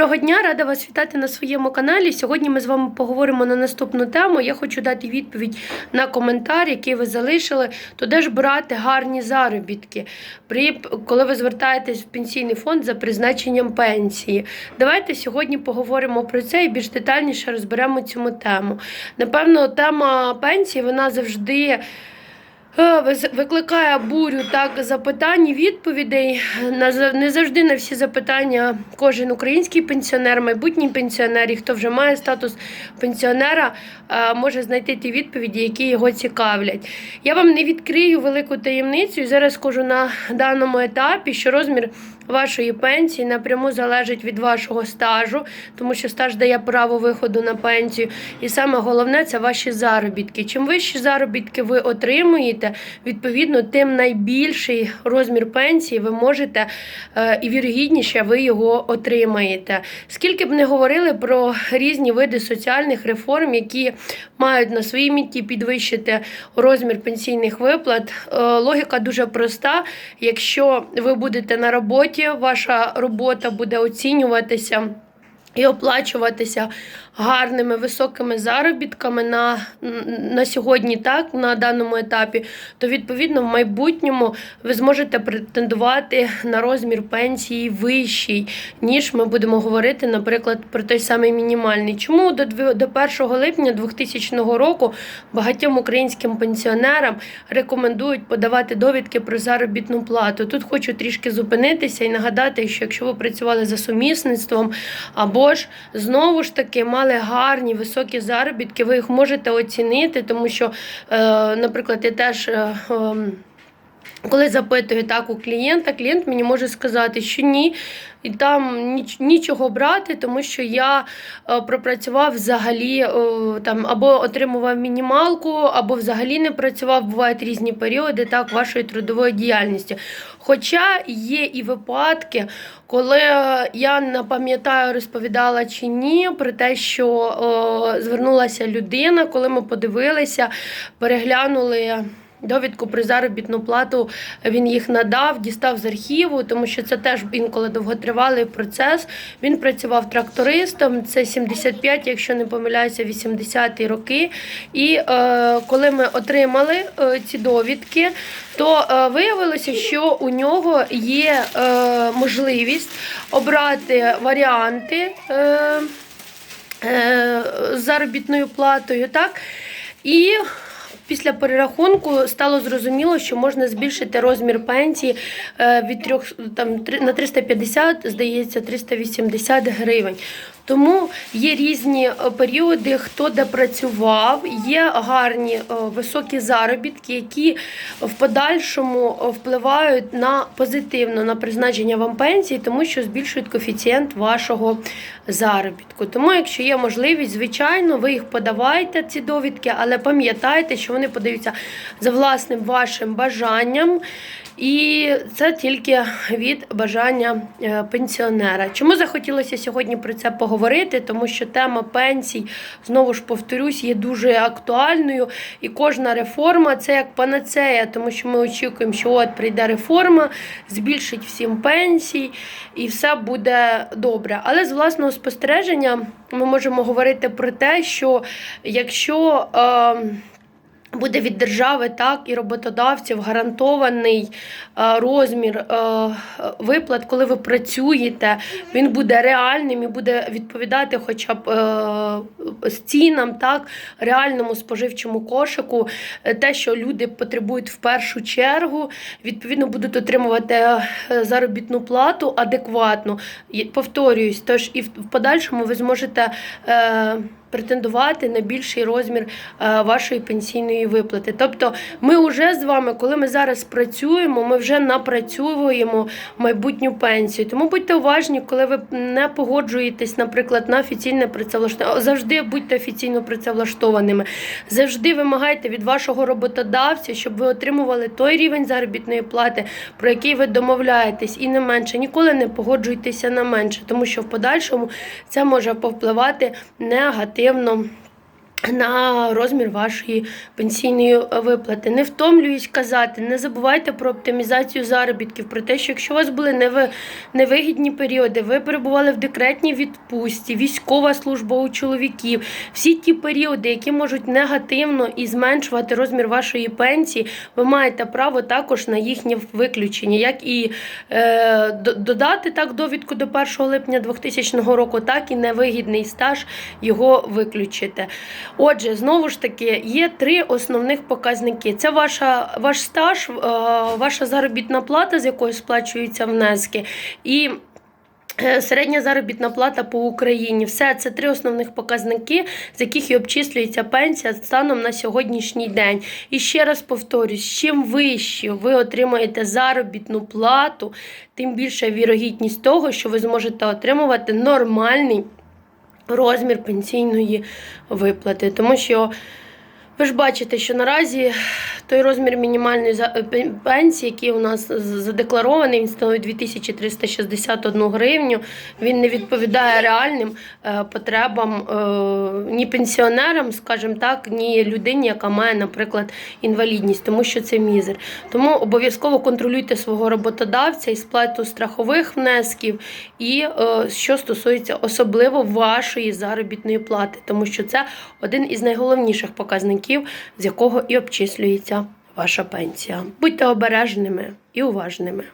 Доброго дня, рада вас вітати на своєму каналі. Сьогодні ми з вами поговоримо на наступну тему. Я хочу дати відповідь на коментар, який ви залишили. То де ж брати гарні заробітки, при коли ви звертаєтесь в пенсійний фонд за призначенням пенсії. Давайте сьогодні поговоримо про це і більш детальніше розберемо цю тему. Напевно, тема пенсії вона завжди. Е, Викликає бурю так запитань і відповідей. Не завжди на всі запитання кожен український пенсіонер, майбутній пенсіонер і хто вже має статус пенсіонера, е, може знайти ті відповіді, які його цікавлять. Я вам не відкрию велику таємницю і зараз скажу на даному етапі, що розмір вашої пенсії напряму залежить від вашого стажу, тому що стаж дає право виходу на пенсію. І саме головне це ваші заробітки. Чим вищі заробітки ви отримуєте, відповідно, тим найбільший розмір пенсії ви можете е, і вірогідніше ви його отримаєте. Скільки б не говорили про різні види соціальних реформ, які мають на своїй меті підвищити розмір пенсійних виплат, е, логіка дуже проста. Якщо ви будете на роботі, ваша робота буде оцінюватися. І оплачуватися гарними високими заробітками на, на сьогодні, так, на даному етапі, то відповідно в майбутньому ви зможете претендувати на розмір пенсії вищий, ніж ми будемо говорити, наприклад, про той самий мінімальний. Чому до, до 1 липня 2000 року багатьом українським пенсіонерам рекомендують подавати довідки про заробітну плату? Тут хочу трішки зупинитися і нагадати, що якщо ви працювали за сумісництвом або ж знову ж таки мали гарні високі заробітки, ви їх можете оцінити, тому що, е, наприклад, я теж. Коли запитую так у клієнта, клієнт мені може сказати, що ні, і там ніч- нічого брати, тому що я е, пропрацював взагалі е, там або отримував мінімалку, або взагалі не працював. Бувають різні періоди так вашої трудової діяльності. Хоча є і випадки, коли е, я не пам'ятаю, розповідала чи ні, про те, що е, звернулася людина, коли ми подивилися, переглянули. Довідку про заробітну плату він їх надав, дістав з архіву, тому що це теж інколи довготривалий процес. Він працював трактористом, це 75, якщо не помиляюся, 80-ті роки. І е, коли ми отримали е, ці довідки, то е, виявилося, що у нього є е, можливість обрати варіанти. Е, е, з заробітною платою, так? І після перерахунку стало зрозуміло, що можна збільшити розмір пенсії е, від трьох там три- на 350, здається, 380 гривень. Тому є різні е, періоди, хто де працював, є гарні е, високі заробітки, які в подальшому е, впливають на позитивно на призначення вам пенсії, тому що збільшують коефіцієнт вашого заробітку. Тому, якщо є можливість, звичайно, ви їх подавайте, ці довідки, але пам'ятайте, що вони подаються за власним вашим бажанням. І це тільки від бажання е, пенсіонера. Чому захотілося сьогодні про це поговорити? Тому що тема пенсій, знову ж повторюсь, є дуже актуальною. І кожна реформа це як панацея, тому що ми очікуємо, що от прийде реформа, збільшить всім пенсій, і все буде добре. Але з власного спостереження ми можемо говорити про те, що якщо. Е, Буде від держави, так і роботодавців гарантований е, розмір е, виплат, коли ви працюєте. Він буде реальним і буде відповідати, хоча б е, цінам, так реальному споживчому кошику. Те, що люди потребують в першу чергу, відповідно будуть отримувати заробітну плату адекватну. Повторююсь, тож і в подальшому ви зможете. Претендувати на більший розмір е, вашої пенсійної виплати. Тобто, ми вже з вами, коли ми зараз працюємо, ми вже напрацьовуємо майбутню пенсію. Тому будьте уважні, коли ви не погоджуєтесь, наприклад, на офіційне працевлаштування. Завжди будьте офіційно працевлаштованими. Завжди вимагайте від вашого роботодавця, щоб ви отримували той рівень заробітної плати, про який ви домовляєтесь, і не менше. Ніколи не погоджуйтеся на менше, тому що в подальшому це може повпливати негативно активно на розмір вашої пенсійної виплати. Не втомлююсь казати, не забувайте про оптимізацію заробітків, про те, що якщо у вас були неви- невигідні періоди, ви перебували в декретній відпустці, військова служба у чоловіків, всі ті періоди, які можуть негативно і зменшувати розмір вашої пенсії, ви маєте право також на їхнє виключення, як і е, додати так довідку до 1 липня 2000 року, так і невигідний стаж його виключити. Отже, знову ж таки, є три основних показники: це ваша, ваш стаж, е, ваша заробітна плата, з якої сплачуються внески, і е, середня заробітна плата по Україні. Все це три основних показники, з яких і обчислюється пенсія станом на сьогоднішній день. І ще раз повторюсь, чим вище ви отримаєте заробітну плату, тим більша вірогідність того, що ви зможете отримувати нормальний розмір пенсійної виплати. Тому що ви ж бачите, що наразі той розмір мінімальної е, пенсії, який у нас задекларований, він становить 2361 гривню. Він не відповідає реальним е, потребам е, ні пенсіонерам, скажімо так, ні людині, яка має, наприклад, інвалідність, тому що це мізер. Тому обов'язково контролюйте свого роботодавця і сплату страхових внесків, і що стосується особливо вашої заробітної плати, тому що це один із найголовніших показників, з якого і обчислюється ваша пенсія. Будьте обережними і уважними.